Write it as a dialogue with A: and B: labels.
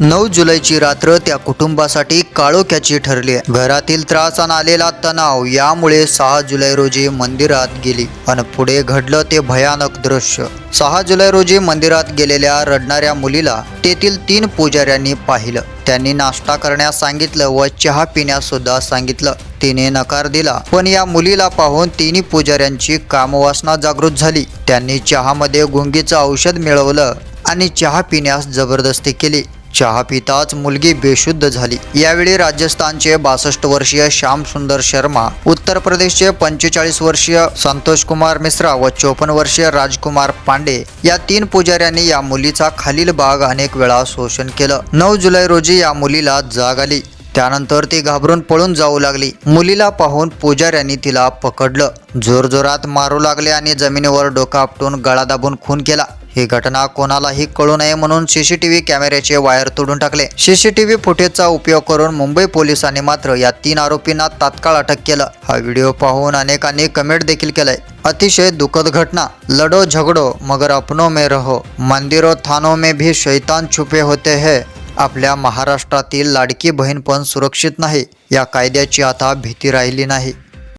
A: नऊ जुलैची रात्र त्या कुटुंबासाठी काळोख्याची ठरली. आहे. घरातील त्रास आणि आलेला तणाव यामुळे सहा जुलै रोजी मंदिरात गेली आणि पुढे घडलं ते भयानक दृश्य. सहा जुलै रोजी मंदिरात गेलेल्या रडणाऱ्या मुलीला तेथील तीन पुजाऱ्यांनी पाहिलं. त्यांनी नाश्ता करण्यास सांगितलं व चहा पिण्यास सुद्धा सांगितलं. तिने नकार दिला. पण या मुलीला पाहून तिन्ही पुजाऱ्यांची कामवासना जागृत झाली. त्यांनी चहामध्ये गुंगीचं औषध मिळवलं आणि चहा पिण्यास जबरदस्ती केली. चहा पिताच मुलगी बेशुद्ध झाली. यावेळी राजस्थानचे बासष्ट वर्षीय श्याम सुंदर शर्मा उत्तर प्रदेशचे पंचेचाळीस वर्षीय संतोष कुमार मिश्रा व चोपन्न वर्षीय राजकुमार पांडे या तीन पुजाऱ्यांनी या मुलीचा खालील भाग अनेक वेळा शोषण केलं. नऊ जुलै रोजी या मुलीला जाग आली. त्यानंतर ती घाबरून पळून जाऊ लागली. मुलीला पाहून पुजाऱ्यांनी तिला पकडलं. जोरजोरात मारू लागले आणि जमिनीवर डोका आपटून गळा दाबून खून केला. ही घटना कोणालाही कळू नये म्हणून सीसीटीव्ही कॅमेऱ्याचे वायर तोडून टाकले. सीसीटीव्ही फुटेजचा उपयोग करून मुंबई पोलिसांनी मात्र या तीन आरोपींना तात्काळ अटक केलं. हा व्हिडिओ पाहून अनेकांनी कमेंट देखील केलाय. अतिशय दुखद घटना. लडो झगडो मगर अपनो में रहो. मंदिरो थानो में भी शैतान छुपे होते है. आपल्या महाराष्ट्रातील लाडकी बहीण पण सुरक्षित नाही. या कायद्याची आता भीती राहिली नाही.